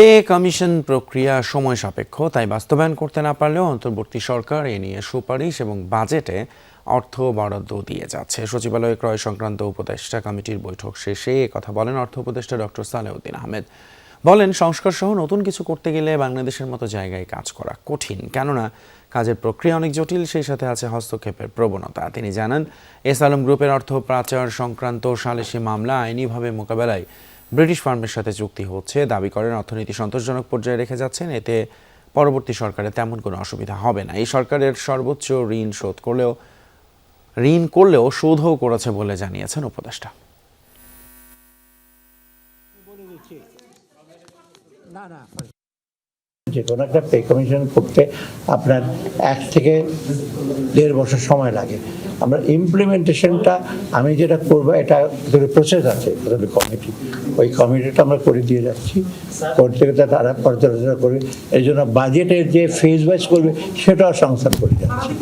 Pay commission প্রক্রিয়া সময় সাপেক্ষ, তাই বাস্তবায়ন করতে না পারলেও অন্তর্বর্তী সরকার এ নিয়ে সুপারিশ এবং বাজেটে অর্থ বরাদ্দ দিয়ে যাচ্ছে। সচিবালয়ে ক্রয় সংক্রান্ত উপদেষ্টা কমিটির বৈঠক শেষে কথা বলেন অর্থ উপদেষ্টা ডক্টর সালেউদ্দিন আহমেদ। বলেন সংস্কার সহ নতুন কিছু করতে গেলে বাংলাদেশের মতো জায়গায় কাজ করা কঠিন, কেননা কাজের প্রক্রিয়া অনেক জটিল, সেই সাথে আছে হস্তক্ষেপের প্রবণতা। তিনি জানান, এস আলম গ্রুপের অর্থ পাচার সংক্রান্ত সালিসি মামলা আইনিভাবে মোকাবেলায় ব্রিটিশ ফার্মের সাথে চুক্তি হচ্ছে, দাবি করেন অর্থনীতি সন্তোষজনক পর্যায়ে রেখে যাচ্ছেন, এতে পরবর্তী সরকারে তেমন কোনো অসুবিধা হবে না। এই সরকারের সর্বোচ্চ ঋণ শোধ করলেও, ঋণ করলেও শোধও করেছে বলে জানিয়েছেন উপদেষ্টা। যে কোনো একটা পে কমিশন করতে আপনার এক থেকে দেড় বছর সময় লাগে। আমরা ইমপ্লিমেন্টেশনটা আমি যেটা করব, এটা প্রসেস আছে কমিটি ওই কমিটিটা আমরা করে দিয়ে যাচ্ছি। করতে করতে তারা পর্যালোচনা করবে এই জন্য বাজেটের যে ফেজ ওয়াইজ করবে, সেটাও সংস্থান করে যাচ্ছি।